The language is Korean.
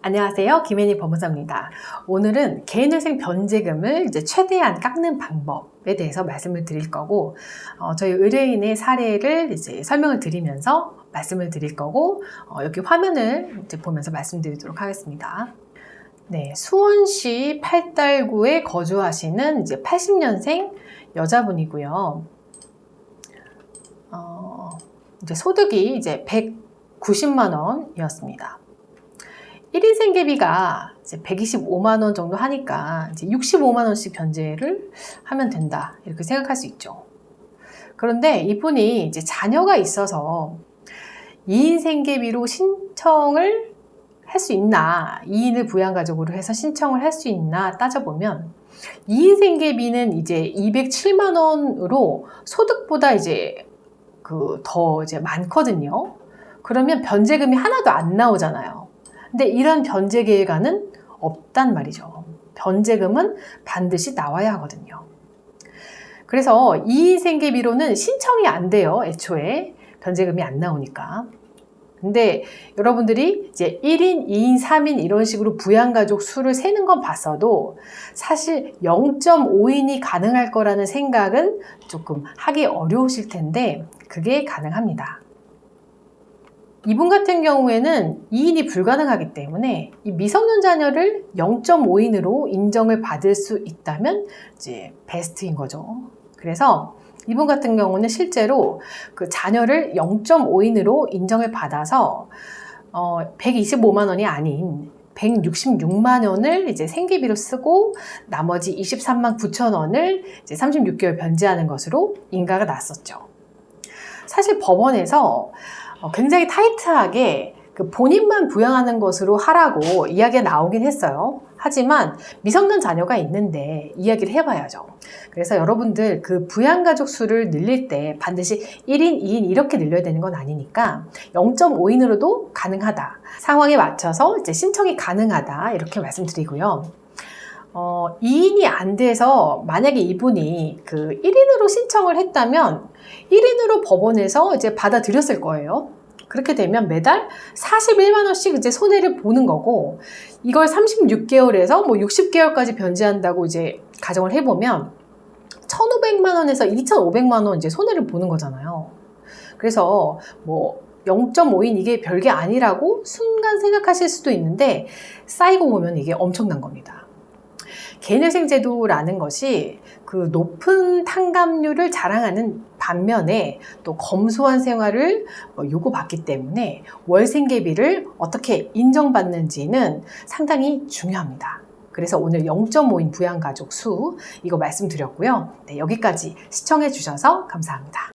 안녕하세요. 김혜니 법무사입니다. 오늘은 개인회생 변제금을 이제 최대한 깎는 방법에 대해서 말씀을 드릴 거고, 어, 저희 의뢰인의 사례를 이제 설명을 드리면서 말씀을 드릴 거고, 어, 여기 화면을 이제 보면서 말씀드리도록 하겠습니다. 네, 수원시 팔달구에 거주하시는 이제 80년생 여자분이고요. 어, 이제 소득이 이제 190만 원이었습니다. 1인 생계비가 이제 125만 원 정도 하니까 이제 65만 원씩 변제를 하면 된다 이렇게 생각할 수 있죠. 그런데 이분이 이제 자녀가 있어서 2인 생계비로 신청을 할 수 있나, 2인을 부양가족으로 해서 신청을 할 수 있나 따져보면 2인 생계비는 이제 207만 원으로 소득보다 이제 그 더 이제 많거든요. 그러면 변제금이 하나도 안 나오잖아요. 근데 이런 변제 계획안은 없단 말이죠. 변제금은 반드시 나와야 하거든요. 그래서 2인 생계비로는 신청이 안 돼요. 애초에 변제금이 안 나오니까. 근데 여러분들이 이제 1인, 2인, 3인 이런 식으로 부양가족 수를 세는 건 봤어도 사실 0.5인이 가능할 거라는 생각은 조금 하기 어려우실 텐데 그게 가능합니다. 이분 같은 경우에는 2인이 불가능하기 때문에 이 미성년 자녀를 0.5인으로 인정을 받을 수 있다면 이제 베스트인 거죠. 그래서 이분 같은 경우는 실제로 그 자녀를 0.5인으로 인정을 받아서 어, 125만 원이 아닌 166만 원을 이제 생계비로 쓰고 나머지 23만 9천 원을 이제 36개월 변제하는 것으로 인가가 났었죠. 사실 법원에서 어, 굉장히 타이트하게 그 본인만 부양하는 것으로 하라고 이야기가 나오긴 했어요. 하지만 미성년 자녀가 있는데 이야기를 해봐야죠. 그래서 여러분들 그 부양가족 수를 늘릴 때 반드시 1인, 2인 이렇게 늘려야 되는 건 아니니까 0.5인으로도 가능하다. 상황에 맞춰서 이제 신청이 가능하다. 이렇게 말씀드리고요. 어, 2인이 안 돼서 만약에 이분이 그 1인으로 신청을 했다면 1인으로 법원에서 이제 받아들였을 거예요. 그렇게 되면 매달 41만 원씩 이제 손해를 보는 거고 이걸 36개월에서 뭐 60개월까지 변제한다고 이제 가정을 해보면 1,500만 원에서 2,500만 원 이제 손해를 보는 거잖아요. 그래서 뭐 0.5인 이게 별게 아니라고 순간 생각하실 수도 있는데 쌓이고 보면 이게 엄청난 겁니다. 개인회생제도라는 것이 그 높은 탕감률을 자랑하는 반면에 또 검소한 생활을 요구받기 때문에 월생계비를 어떻게 인정받는지는 상당히 중요합니다. 그래서 오늘 0.5인 부양가족 수 이거 말씀드렸고요. 네, 여기까지 시청해 주셔서 감사합니다.